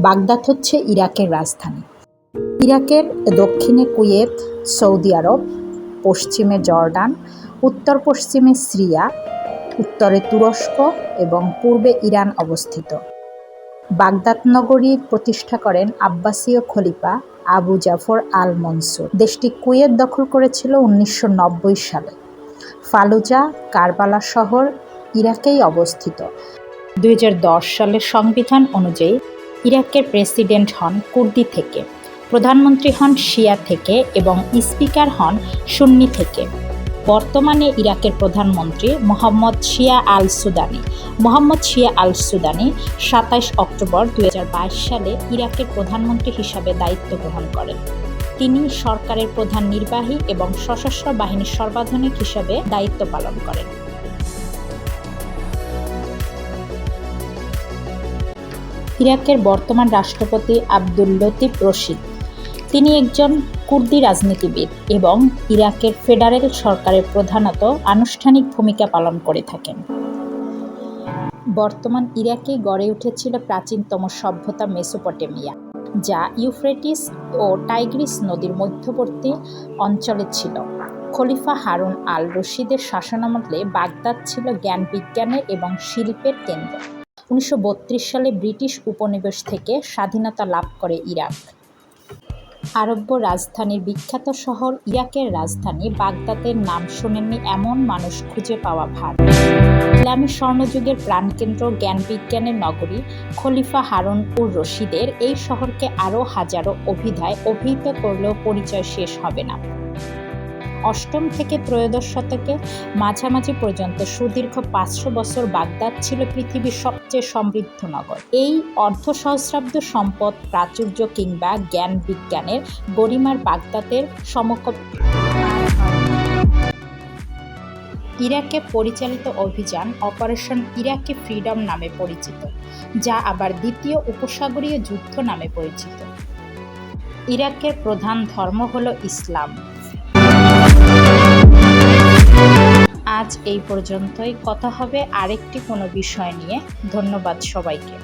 Baghdad হচ্ছে ইরাকের রাজধানী। ইরাকের দক্ষিণে কুয়েত, সৌদি আরব, পশ্চিমে জর্ডান উত্তর পশ্চিমে সিরিয়া, উত্তরে তুরস্ক এবং পূর্বে ইরান অবস্থিত। বাগদাদ নগরী প্রতিষ্ঠা করেন আব্বাসীয় খলিফা আবু জাফর আল মনসুর দেশটি কুয়েত দখল করেছিল উনিশশো নব্বই সালে। ফালুজা কারবালা শহর ইরাকেই অবস্থিত। দুই হাজার দশ সালের সংবিধান অনুযায়ী ইরাকের প্রেসিডেন্ট হন কুর্দি থেকে, প্রধানমন্ত্রী হন শিয়া থেকে এবং স্পিকার হন সুন্নি থেকে। বর্তমানে ইরাকের প্রধানমন্ত্রী মোহাম্মদ শিয়া আল সুদানি মোহাম্মদ শিয়া আল সুদানি সাতাইশ অক্টোবর দু হাজার বাইশ সালে ইরাকের প্রধানমন্ত্রী হিসাবে দায়িত্ব গ্রহণ করেন। তিনি সরকারের প্রধান নির্বাহী এবং সশস্ত্র বাহিনীর সর্বাধুনিক হিসাবে দায়িত্ব পালন করেন। ইরাকের বর্তমান রাষ্ট্রপতি আব্দুল লতিফ রশিদ। তিনি একজন কুর্দি রাজনীতিবিদ এবং ইরাকের ফেডারেল সরকারের প্রধানত আনুষ্ঠানিক ভূমিকা পালন করে থাকেন। বর্তমান ইরাকে গড়ে উঠেছিল প্রাচীনতম সভ্যতা মেসোপটেমিয়া, যা ইউফ্রেটিস ও টাইগ্রিস নদীর মধ্যবর্তী অঞ্চলে ছিল। খলিফা হারুন আল রশিদের শাসনামলে বাগদাদ ছিল জ্ঞান বিজ্ঞানের এবং শিল্পের কেন্দ্র। উনিশশো বত্রিশ সালে ব্রিটিশ উপনিবেশ থেকে স্বাধীনতা লাভ করে ইরাক। আরব্য রাজধানীর বিখ্যাত শহর ইরাকের রাজধানী বাগদাদের নাম শোনেননি এমন মানুষ খুঁজে পাওয়া ভার। ইসলামী স্বর্ণযুগের প্রাণকেন্দ্র জ্ঞান বিজ্ঞানের নগরী খলিফা হারুন উর রশিদের এই শহরকে আরও হাজারো অভিধায় অভিহিত করলেও পরিচয় শেষ হবে না। অষ্টম থেকে ত্রয়োদশ শতকে মাঝামাঝি পর্যন্ত সুদীর্ঘ পাঁচশো বছর বাগদাদ ছিল পৃথিবীর সবচেয়ে সমৃদ্ধ নগর। এই অর্ধ সহস্রাব্দ সম্পদ, প্রাচুর্য কিংবা জ্ঞান বিজ্ঞানের গরিমার বাগদাদের সমকক্ষ। ইরাকে পরিচালিত অভিযান অপারেশন ইরাকি ফ্রিডম নামে পরিচিত, যা আবার দ্বিতীয় উপসাগরীয় যুদ্ধ নামে পরিচিত। ইরাকের প্রধান ধর্ম হল ইসলাম। এই পর্যন্তই। কথা হবে আরেকটি কোনো বিষয় নিয়ে। ধন্যবাদ সবাইকে।